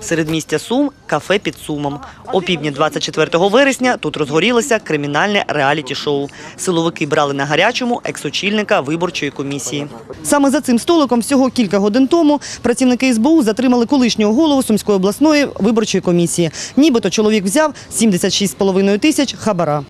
Середмістя Сум – кафе під Сумом. О півдні 24 вересня тут розгорілося кримінальне реаліті-шоу. Силовики брали на гарячому екс-очільника виборчої комісії. Саме за цим столиком всього кілька годин тому працівники СБУ затримали колишнього голову Сумської обласної виборчої комісії. Нібито чоловік взяв 76,5 тисяч хабара.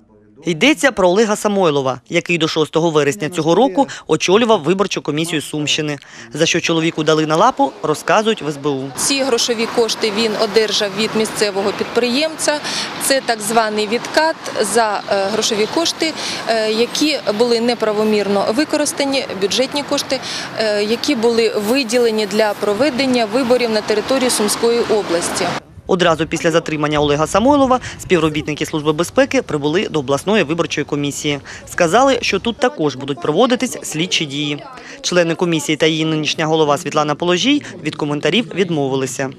Йдеться про Олега Самойлова, який до 6 вересня цього року очолював виборчу комісію Сумщини. За що чоловіку дали на лапу, розказують в СБУ. Ці грошові кошти він одержав від місцевого підприємця. Це так званий відкат за е, грошові кошти, е, які були неправомірно використані, бюджетні кошти, е, які були виділені для проведення виборів на території Сумської області. Одразу після затримання Олега Самойлова співробітники Служби безпеки прибули до обласної виборчої комісії. Сказали, що тут також будуть проводитись слідчі дії. Члени комісії та її нинішня голова Світлана Положій від коментарів відмовилися.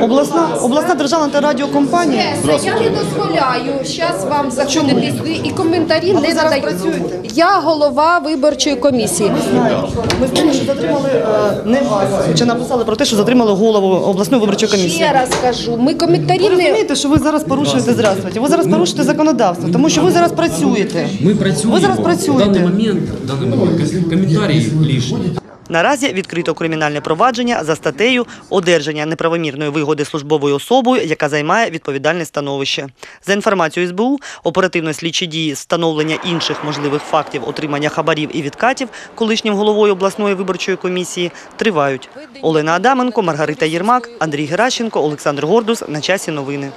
Обласна, обласна державна та радіокомпанія. Я не дозволяю зараз вам заходити сюди і коментарі не надаю. Я голова виборчої комісії. Ми знаємо, що затримали е, не вас. Чи написали про те, що затримали голову обласної виборчої комісії. Ще раз кажу, ми коментарі Ви не розумієте, що ви зараз порушуєте здравствуйте. Ви зараз порушуєте законодавство, тому що ви зараз працюєте. Ми працюємо. Ви зараз В даний момент, в даний момент коментарі лишні. Наразі відкрито кримінальне провадження за статтею одержання неправомірної вигоди службовою особою, яка займає відповідальне становище. За інформацією СБУ, оперативно-слідчі дії встановлення інших можливих фактів отримання хабарів і відкатів колишнім головою обласної виборчої комісії тривають. Олена Адаменко, Маргарита Єрмак, Андрій Геращенко, Олександр Гордус. На часі новини.